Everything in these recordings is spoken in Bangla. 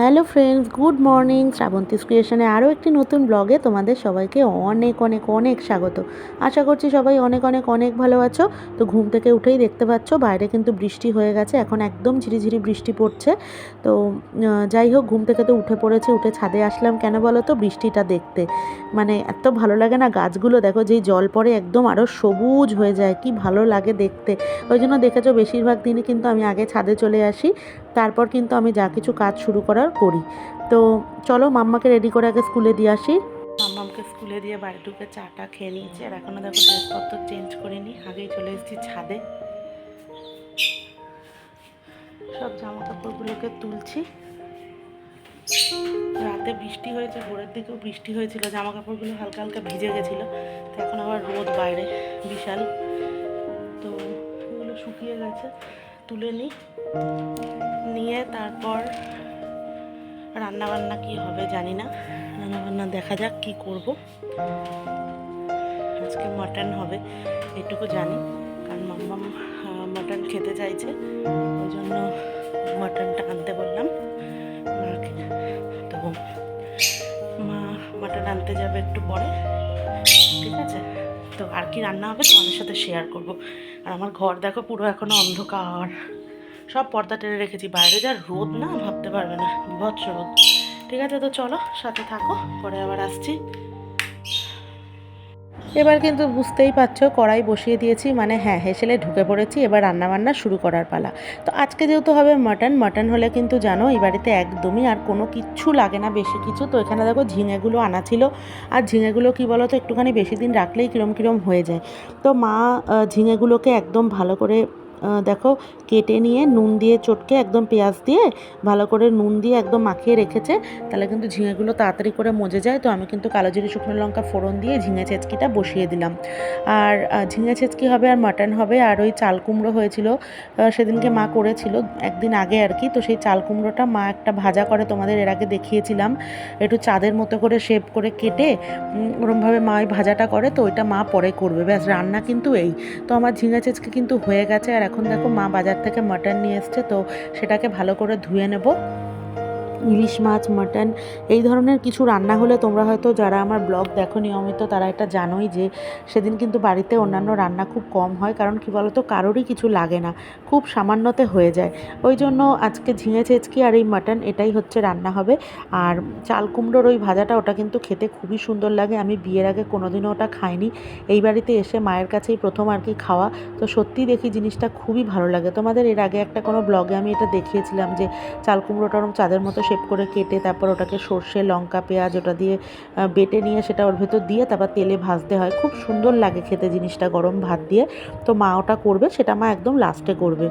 Hello friends, good morning. Shrabanti ক্রিয়েশনে আরও একটি নতুন ব্লগে তোমাদের সবাইকে অনেক অনেক অনেক স্বাগত। আশা করছি সবাই অনেক অনেক অনেক ভালো আছো। তো ঘুম থেকে উঠেই দেখতে পাচ্ছ, বাইরে কিন্তু বৃষ্টি হয়ে গেছে। এখন একদম ঝিরিঝিরি বৃষ্টি পড়ছে। তো যাই হোক, ঘুম থেকে তো উঠে পড়েছে, উঠে ছাদে আসলাম। কেন বলো তো, বৃষ্টিটা দেখতে। মানে এত ভালো লাগে না গাছগুলো, দেখো যেই জল পড়ে একদম আরও সবুজ হয়ে যায়। কি ভালো লাগে দেখতে। ওই জন্য দেখেছ, বেশিরভাগ দিনই কিন্তু আমি আগে ছাদে চলে আসি। তারপর কিন্তু আমি যা কিছু কাজ শুরু করার করি। তো চলো মাম্মাকে রেডি করে আগে স্কুলে দিয়ে আসি। মাম্মাকে স্কুলে দিয়ে বাড়ি ঢুকে চাটা খেয়ে নিয়েছি। আর এখনও দেখো ড্রেসপত্র চেঞ্জ করিনি, আগেই চলে এসেছি ছাদে। সব জামা কাপড়গুলোকে তুলছি। রাতে বৃষ্টি হয়েছে, ভোরের দিকেও বৃষ্টি হয়েছিল জামা কাপড়গুলো হালকা হালকা ভিজে গেছিল। তো এখন আবার রোদ বাইরে, বিশাল। তো এগুলো শুকিয়ে গেছে। তুলে নিই। নিয়ে তারপর রান্না বান্না কি হবে জানি না। রান্না বান্না দেখা যাক কি করব। আজকে মাটন হবে, এটুকু জানি। কারণ মাম্মাম মাটন খেতে চাইছে। ওই জন্য মাটনটা আনতে বললাম মাকে। তো মা মাটন আনতে যাবে একটু পরে। ঠিক আছে? তো আর কি রান্না হবে তোমাদের সাথে শেয়ার করব। আর আমার ঘর দেখো পুরো এখনও অন্ধকার। সব পর্দা টেনে রেখেছি, বাইরে যা রোদ না, ভাবতে পারবে না, বিভৎস রোদ। ঠিক আছে, তো চলো সাথে থাকো, পরে আবার আসছি। এবার কিন্তু বুঝতেই পারছ, কড়াই বসিয়ে দিয়েছি মানে হ্যাঁ হেসেলে ঢুকে পড়েছি, এবার রান্নাবান্না শুরু করার পালা। তো আজকে যেহেতু হবে মাটন মাটন হলে কিন্তু জানো, এই বাড়িতে একদমই আর কোনো কিচ্ছু লাগে না বেশি কিছু। তো এখানে দেখো ঝিঙেগুলো আনা ছিল, আর ঝিঙেগুলো কি বলো তো একটুখানি বেশি দিন রাখলেই কিরম কিরম হয়ে যায়। তো মা ঝিঙেগুলোকে একদম ভালো করে দেখো, কেটে নিয়ে নুন দিয়ে চটকে একদম পেঁয়াজ দিয়ে ভালো করে নুন দিয়ে একদম মাখিয়ে রেখেছে। তাহলে কিন্তু ঝিঙেগুলো তাড়াতাড়ি করে মজে যায়। তো আমি কিন্তু কালো জিরে, শুকনো লঙ্কা, ফোড়ন দিয়ে ঝিঙে ছেঁচকিটা বসিয়ে দিলাম। আর ঝিঙে ছেঁচকি হবে আর মাটন হবে, আর ওই চাল কুমড়ো হয়েছিল সেদিনকে মা করেছিল একদিন আগে আর কি। তো সেই চাল কুমড়োটা মা একটা ভাজা করে তোমাদের এর আগে দেখিয়েছিলাম। একটু চাঁদের মতো করে শেপ করে কেটে ওরমভাবে মা ওই ভাজাটা করে, তো ওইটা মা পরে করবে। ব্যাস, রান্না কিন্তু এই। তো আমার ঝিঙে ছেঁচকি কিন্তু হয়ে গেছে আর এখন দেখো মা বাজার থেকে মাটন নিয়ে এসছে তো সেটাকে ভালো করে ধুয়ে নেব। ইলিশ মাছ, মাটন, এই ধরনের কিছু রান্না হলে তোমরা হয়তো যারা আমার ব্লগ দেখো নিয়মিত, তারা এটা জানোই যে সেদিন কিন্তু বাড়িতে অন্যান্য রান্না খুব কম হয়, কারণ কি বলতো, কারোরই কিছু লাগে না, খুব সামান্যতে হয়ে যায়। ওই জন্য আজকে ঝিঙে চেচকি আর এই মাটন, এটাই হচ্ছে রান্না হবে। আর চাল কুমড়োর ওই ভাজাটা, ওটা কিন্তু খেতে খুবই সুন্দর লাগে, আমি বিয়ের আগে কোনোদিনও ওটা খাইনি। এই বাড়িতে এসে মায়ের কাছেই প্রথম আর কি খাওয়া, তো সত্যি দেখি জিনিসটা খুবই ভালো লাগে। তোমাদের এর আগে একটা কোনো ব্লগে আমি এটা দেখিয়েছিলাম যে চাল কুমড়োটা ওরম চাঁদের মতো শেপ করে কেটে তারপর ওটাকে সর্ষে, লঙ্কা, পেঁয়াজ ওটা দিয়ে বেটে নিয়ে সেটা ওর ভেতর দিয়ে তারপর তেলে ভাজতে হয়। খুব সুন্দর লাগে খেতে জিনিসটা গরম ভাত দিয়ে। তো মা ওটা করবে, সেটা মা একদম লাস্টে করবে।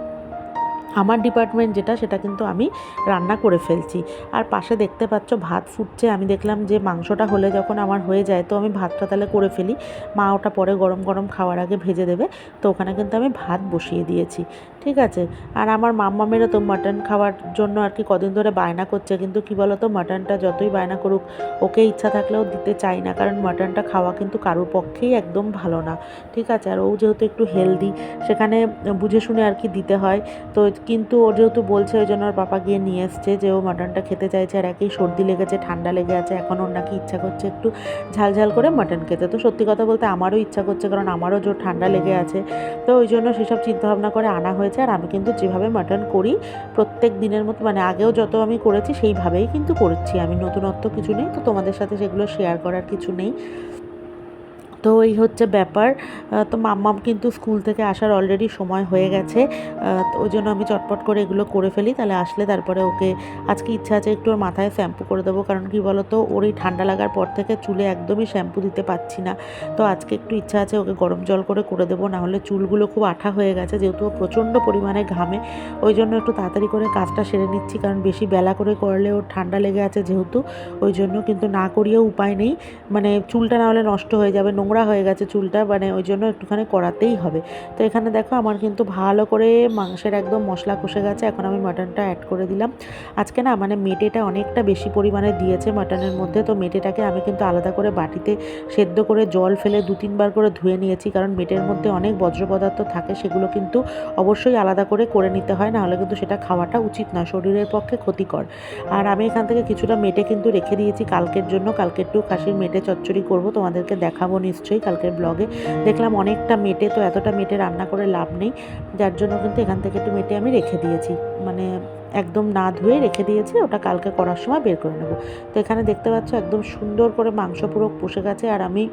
আমার ডিপার্টমেন্ট যেটা, সেটা কিন্তু আমি রান্না করে ফেলছি। আর পাশে দেখতে পাচ্ছ, ভাত ফুটছে। আমি দেখলাম যে মাংসটা হলে যখন আমার হয়ে যায়, তো আমি ভাতটা তাহলে করে ফেলি। মা ওটা পরে গরম গরম খাওয়ার আগে ভেজে দেবে। তো ওখানে কিন্তু আমি ভাত বসিয়ে দিয়েছি। ঠিক আছে? আর আমার মাম্মামেরও তো মাটন খাওয়ার জন্য আর কি কদিন ধরে বায়না করছে। কিন্তু কি বলো তো মাটনটা যতই বায়না করুক, ওকে ইচ্ছা থাকলেও দিতে চাই না। কারণ মাটনটা খাওয়া কিন্তু কারোর পক্ষেই একদম ভালো না। ঠিক আছে? আর ও যেহেতু একটু হেলদি সেখানে বুঝে শুনে আর কি দিতে হয়। তো কিন্তু ও যেহেতু বলছে ওই জন্য ওর পাপা গিয়ে নিয়ে এসছে যে ও মাটনটা খেতে চাইছে আর একই সর্দি লেগেছে, ঠান্ডা লেগে আছে, এখন ওর নাকি ইচ্ছা করছে একটু ঝাল ঝাল করে মাটন খেতে। তো সত্যি কথা বলতে আমারও ইচ্ছা করছে কারণ আমারও জোর ঠান্ডা লেগে আছে। তো ওই জন্য সেসব চিন্তাভাবনা করে আনা হয়েছে আর আমি কিন্তু যেভাবে মাটন করি প্রত্যেক দিনের মতো মানে আগেও যত আমি করেছি সেইভাবেই কিন্তু করছি। আমি নতুনত্ব কিছু নেই, তো তোমাদের সাথে সেগুলো শেয়ার করার কিছু নেই। তো এই হচ্ছে ব্যাপার। তো মাম্মাম কিন্তু স্কুল থেকে আসার অলরেডি সময় হয়ে গেছে। তো ওই জন্য আমি চটপট করে এগুলো করে ফেলি, তাহলে আসলে তারপরে ওকে আজকে ইচ্ছা আছে একটু ওর মাথায় শ্যাম্পু করে দেবো। কারণ কি বলো তো ওর এই ঠান্ডা লাগার পর থেকে চুলে একদমই শ্যাম্পু দিতে পারছি না। তো আজকে একটু ইচ্ছা আছে ওকে গরম জল করে করে দেবো, নাহলে চুলগুলো খুব আঠা হয়ে গেছে, যেহেতু ও প্রচণ্ড পরিমাণে ঘামে। ওই জন্য একটু তাড়াতাড়ি করে কাজটা সেরে নিচ্ছি, কারণ বেশি বেলা করে করলে ওর ঠান্ডা লেগে আছে যেহেতু। ওই জন্য কিন্তু না করিয়েও উপায় নেই। মানে চুলটা না হলে নষ্ট হয়ে যাবে, নোংরা চামড়া হয়ে গেছে চুলটা মানে ওই জন্য একটুখানি করাতেই হবে। তো এখানে দেখো আমার কিন্তু ভালো করে মাংসের একদম মশলা কষে গেছে, এখন আমি মাটনটা অ্যাড করে দিলাম। আজকে না মানে মেটেটা অনেকটা বেশি পরিমাণে দিয়েছে মাটনের মধ্যে, তো মেটেটাকে আমি কিন্তু আলাদা করে বাটিতে সেদ্ধ করে জল ফেলে দু তিনবার করে ধুয়ে নিয়েছি, কারণ মেটের মধ্যে অনেক বজ্র পদার্থ থাকে, সেগুলো কিন্তু অবশ্যই আলাদা করে করে নিতে হয়, নাহলে কিন্তু সেটা খাওয়াটা উচিত নয়, শরীরের পক্ষে ক্ষতিকর। আর আমি এখান থেকে কিছুটা মেটে কিন্তু রেখে দিয়েছি, কালকের জন্য কালকে একটু খাসির মেটে চচ্চড়ি করব, তোমাদেরকে দেখাবো নিশ্চয়ই। কালকের ব্লগে দেখলাম অনেকটা মেটে, তো এতটা মেটে রান্না করে লাভ নেই। যার জন্য কিন্তু এখান থেকে একটু মেটে আমি রেখে দিয়েছি। মানে একদম না ধুয়ে রেখে দিয়েছি, ওটা কালকে করার সময় বের করে নেব। তো এখানে দেখতে পাচ্ছ, একদম সুন্দর করে মাংস পুরো পুষে গেছে। আর আমি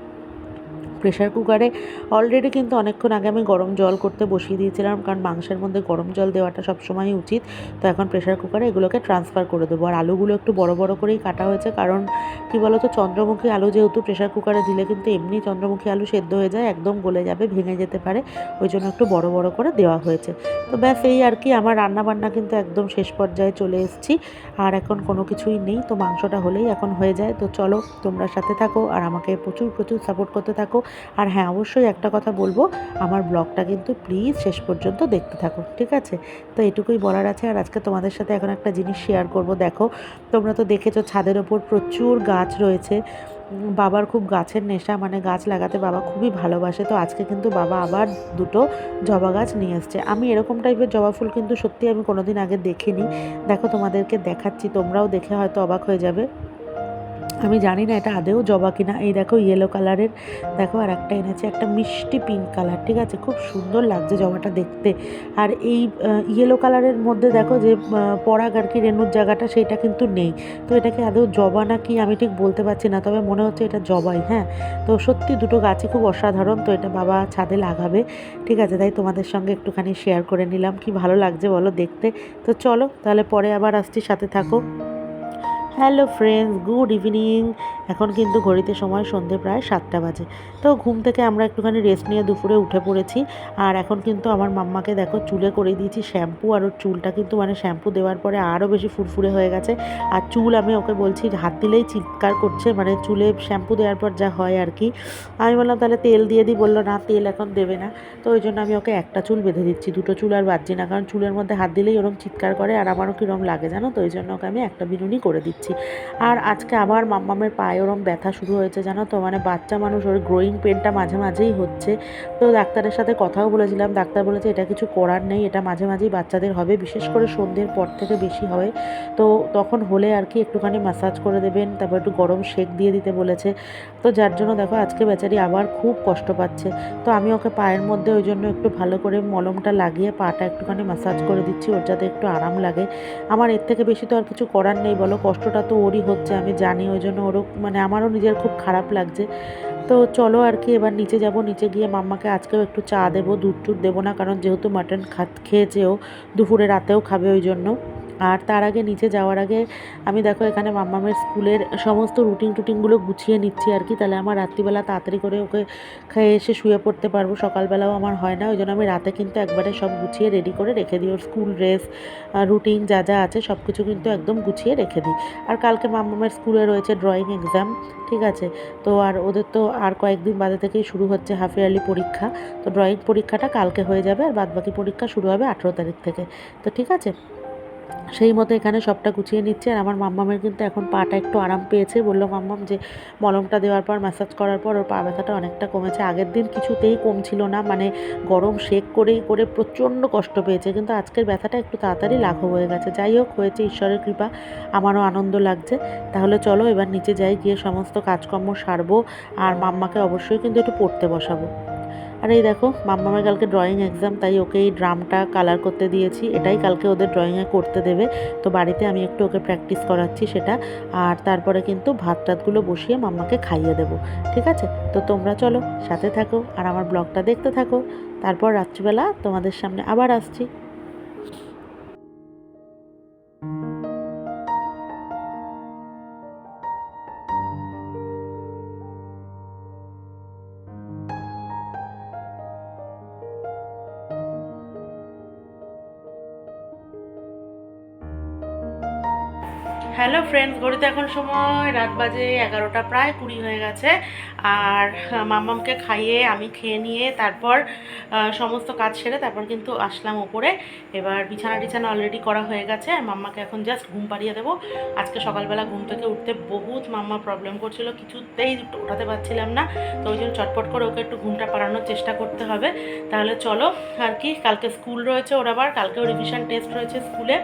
প্রেশার কুকারে অলরেডি কিন্তু অনেকক্ষণ আগে আমি গরম জল করতে বসিয়ে দিয়েছিলাম, কারণ মাংসের মধ্যে গরম জল দেওয়াটা সবসময়ই উচিত। তো এখন প্রেশার কুকারে এগুলোকে ট্রান্সফার করে দেবো। আর আলুগুলো একটু বড় বড় করেই কাটা হয়েছে, কারণ কী বলো তো চন্দ্রমুখী আলু যেহেতু প্রেশার কুকারে দিলে কিন্তু এমনি চন্দ্রমুখী আলু সেদ্ধ হয়ে যায়, একদম গলে যাবে, ভেঙে যেতে পারে। ওই জন্য একটু বড় বড় করে দেওয়া হয়েছে। তো ব্যাস, এই আর কি, আমার রান্না বান্না কিন্তু একদম শেষ পর্যায়ে চলে এসেছি। আর এখন কোনো কিছুই নেই, তো মাংসটা হলেই এখন হয়ে যায়। তো চলো, তোমরা সাথে থাকো, আর আমাকে প্রচুর প্রচুর সাপোর্ট করতে থাকো। আর হ্যাঁ অবশ্যই একটা কথা বলব, আমার ব্লগটা কিন্তু প্লিজ শেষ পর্যন্ত দেখতে থাকো, ঠিক আছে? তো এটুকুই বলার আছে, আর আজকে তোমাদের সাথে এখন একটা জিনিস শেয়ার করব, দেখো, তোমরা তো দেখেছ ছাদের ওপর প্রচুর গাছ রয়েছে বাবার খুব গাছের নেশা মানে গাছ লাগাতে বাবা খুবই ভালোবাসে, তো আজকে কিন্তু বাবা আবার দুটো জবা গাছ নিয়ে এসছে। আমি এরকম টাইপের জবা ফুল কিন্তু সত্যি আমি কোনোদিন আগে দেখিনি, দেখো তোমাদেরকে দেখাচ্ছি, তোমরাও দেখে হয়তো অবাক হয়ে যাবে। আমি জানি না এটা আদেও জবা কিনা। এই দেখো ইয়েলো কালারের দেখো আর একটা এনেছে একটা মিষ্টি পিঙ্ক কালার ঠিক আছে? খুব সুন্দর লাগছে জবাটা দেখতে। আর এই ইয়েলো কালারের মধ্যে দেখো যে পরাগ আর কি রেণুর জায়গাটা সেইটা কিন্তু নেই। তো এটাকে আদৌ জবা না কি আমি ঠিক বলতে পারছি না, তবে মনে হচ্ছে এটা জবাই হ্যাঁ? তো সত্যি দুটো গাছই খুব অসাধারণ, তো এটা বাবা ছাদে লাগাবে। ঠিক আছে, তাই তোমাদের সঙ্গে একটুখানি শেয়ার করে নিলাম। কি ভালো লাগছে বলো দেখতে। তো চলো, তাহলে পরে আবার আসছি, সাথে থাকো। Hello friends, good evening. এখন কিন্তু ঘড়িতে সময় সন্ধে প্রায় সাতটা বাজে। তো ঘুম থেকে আমরা একটুখানি রেস্ট নিয়ে দুপুরে উঠে পড়েছি। আর এখন কিন্তু আমার মাম্মাকে দেখো চুলে করে দিয়েছি শ্যাম্পু, আর ওর চুলটা কিন্তু মানে শ্যাম্পু দেওয়ার পরে আরও বেশি ফুরফুরে হয়ে গেছে। আর চুল আমি ওকে বলছি হাত দিলেই চিৎকার করছে মানে চুলে শ্যাম্পু দেওয়ার পর যা হয় আর কি। আমি বললাম, তাহলে তেল দিয়ে দিই বলল, না, তেল এখন দেবে না। তো ওই জন্য আমি ওকে একটা চুল বেঁধে দিচ্ছি, দুটো চুল আর বাজছি না। কারণ চুলের মধ্যে হাত দিলেই ওরম চিৎকার করে, আর আমারও কীরকম লাগে জানো? তো ওই জন্য ওকে আমি একটা বিনুনি করে দিচ্ছি। আর আজকে আবার মাম্মামের পায়ে ওরম ব্যথা শুরু হয়েছে, জানো তো? মানে বাচ্চা মানুষ, ওর গ্রোয়িং পেনটা মাঝে মাঝেই হচ্ছে। তো ডাক্তারের সাথে কথাও বলেছিলাম। ডাক্তার বলেছে, এটা কিছু করার নেই, এটা মাঝে মাঝেই বাচ্চাদের হবে, বিশেষ করে সন্ধ্যের পর থেকে বেশি হয় তো তখন হলে আর কি একটুখানি ম্যাসাজ করে দেবেন, তারপর একটু গরম শেক দিয়ে দিতে বলেছে। তো যার জন্য দেখো, আজকে বেচারি আবার খুব কষ্ট পাচ্ছে। তো আমি ওকে পায়ের মধ্যে ওই জন্য একটু ভালো করে মলমটা লাগিয়ে পাটা একটুখানি ম্যাসাজ করে দিচ্ছি, ওর যাতে একটু আরাম লাগে। আমার এর থেকে বেশি তো আর কিছু করার নেই, বলো? কষ্টটা তো ওরই হচ্ছে, আমি জানি, ওই জন্য ওরও মানে আমারও নিজের খুব খারাপ লাগছে। তো চলো আর কি, এবার নিচে যাব, নিচে গিয়ে মাম্মাকে আজকেও একটু চা দেবো দুধ টুধ দেবো না, কারণ যেহেতু মাটন খাত খেয়েছেও দুপুরে রাতেও খাবে ওই জন্য। আর তার আগে নিচে যাওয়ার আগে আমি দেখো এখানে মাম্মামের স্কুলের সমস্ত রুটিন টুটিনগুলো গুছিয়ে নিচ্ছি আর কি। তাহলে আমার রাত্রিবেলা তাড়াতাড়ি করে ওকে খেয়ে এসে শুয়ে পড়তে পারব। সকালবেলাও আমার হয় না, ওই জন্য আমি রাতে কিন্তু একবারে সব গুছিয়ে রেডি করে রেখে দিই। ওর স্কুল ড্রেস রুটিন যা যা আছে সব কিছু কিন্তু একদম গুছিয়ে রেখে দিই। আর কালকে মাম্মামের স্কুলে রয়েছে ড্রয়িং এক্সাম ঠিক আছে? তো আর ওদের তো আর কয়েকদিন বাদে থেকেই শুরু হচ্ছে হাফ ইয়ারলি পরীক্ষা। তো ড্রয়িং পরীক্ষাটা কালকে হয়ে যাবে আর বাদবাকি পরীক্ষা শুরু হবে আঠেরো তারিখ থেকে। তো ঠিক আছে? সেই মতো এখানে সবটা গুছিয়ে নিচ্ছে। আর আমার মাম্মামের কিন্তু এখন পাটা একটু আরাম পেয়েছে। বলল, মাম্মাম, যে মলমটা দেওয়ার পর ম্যাসাজ করার পর, ওর পা ব্যথাটা অনেকটা কমেছে। আগের দিন কিছুতেই কমছিল না। মানে গরম শেক করেই করে প্রচণ্ড কষ্ট পেয়েছে। কিন্তু আজকের ব্যথাটা একটু তাড়াতাড়ি লাঘব হয়ে গেছে। যাই হোক, হয়েছে ঈশ্বরের কৃপা। আমারও আনন্দ লাগছে। তাহলে চলো, এবার নিচে যাই, গিয়ে সমস্ত কাজকর্ম সারবো। আর মাম্মাকে অবশ্যই কিন্তু একটু পড়তে বসাবো। আর এই দেখো মাম্মামের কালকে ড্রয়িং এক্সাম তাই ওকে এই ড্রামটা কালার করতে দিয়েছি। এটাই কালকে ওদের ড্রয়িংয়ে করতে দেবে। তো বাড়িতে আমি একটু ওকে প্র্যাকটিস করাচ্ছি সেটা। আর তারপরে কিন্তু ভাত টাতগুলো বসিয়ে মাম্মাকে খাইয়ে দেবো। ঠিক আছে? তো তোমরা চলো, সাথে থাকো। আর আমার ব্লগটা দেখতে থাকো। তারপর রাত্রিবেলা তোমাদের সামনে আবার আসছি। হ্যালো ফ্রেন্ডস ঘড়িতে এখন সময় রাত বাজে এগারোটা প্রায় কুড়ি হয়ে গেছে। আর আহ, মাম্মামকে খাইয়ে আমি খেয়ে নিয়ে তারপর সমস্ত কাজ সেরে তারপর কিন্তু আসলাম ওপরে। এবার বিছানা টিছানা অলরেডি করা হয়ে গেছে। আর মাম্মাকে এখন জাস্ট ঘুম পাড়িয়ে দেবো। আজকে সকালবেলা ঘুম থেকে উঠতে বহুত মাম্মা প্রবলেম করছিল। কিছুতেই ওঠাতে পারছিলাম না। তো ওই জন্য চটপট করে ওকে একটু ঘুমটা পাড়ানোর চেষ্টা করতে হবে। তাহলে চলো আর কি কালকে স্কুল রয়েছে ওর আবার। কালকেও রিভিশন টেস্ট রয়েছে স্কুলে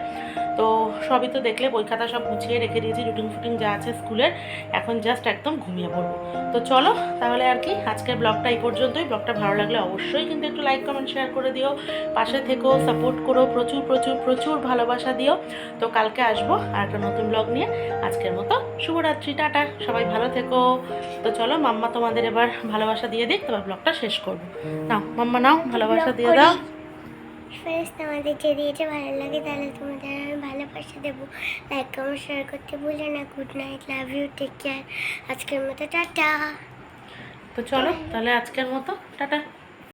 তো সবই তো দেখলে বই খাতা সব গুছিয়ে রেখে দিয়েছি রুটিন ফুটিং যা আছে স্কুলের। এখন জাস্ট একদম ঘুমিয়ে পড়ব। তো চলো তাহলে আর কি আজকের ব্লগটা এই পর্যন্তই। ব্লগটা ভালো লাগলে অবশ্যই কিন্তু একটু লাইক কমেন্ট শেয়ার করে দিও। পাশে থেকো সাপোর্ট করো প্রচুর প্রচুর প্রচুর ভালোবাসা দিও। তো কালকে আসব আর একটা নতুন ব্লগ নিয়ে। আজকের মতো শুভরাত্রি টাটা। সবাই ভালো থেকো। তো চলো মাম্মা তোমাদের এবার ভালোবাসা দিয়ে দিক তোমার ব্লগটা শেষ করব। নাও মাম্মা নাও ভালোবাসা দিয়ে দাও। ফ্রেন্ডস তোমাদের যদি এটা ভালো লাগে তাহলে তোমাদের আমি ভালোবাসা দেবো। লাইক কমেন্ট শেয়ার করতে ভুলো না। Good night love you take care আজকের মতো টাটা। তো চলো তাহলে আজকের মতো টাটা।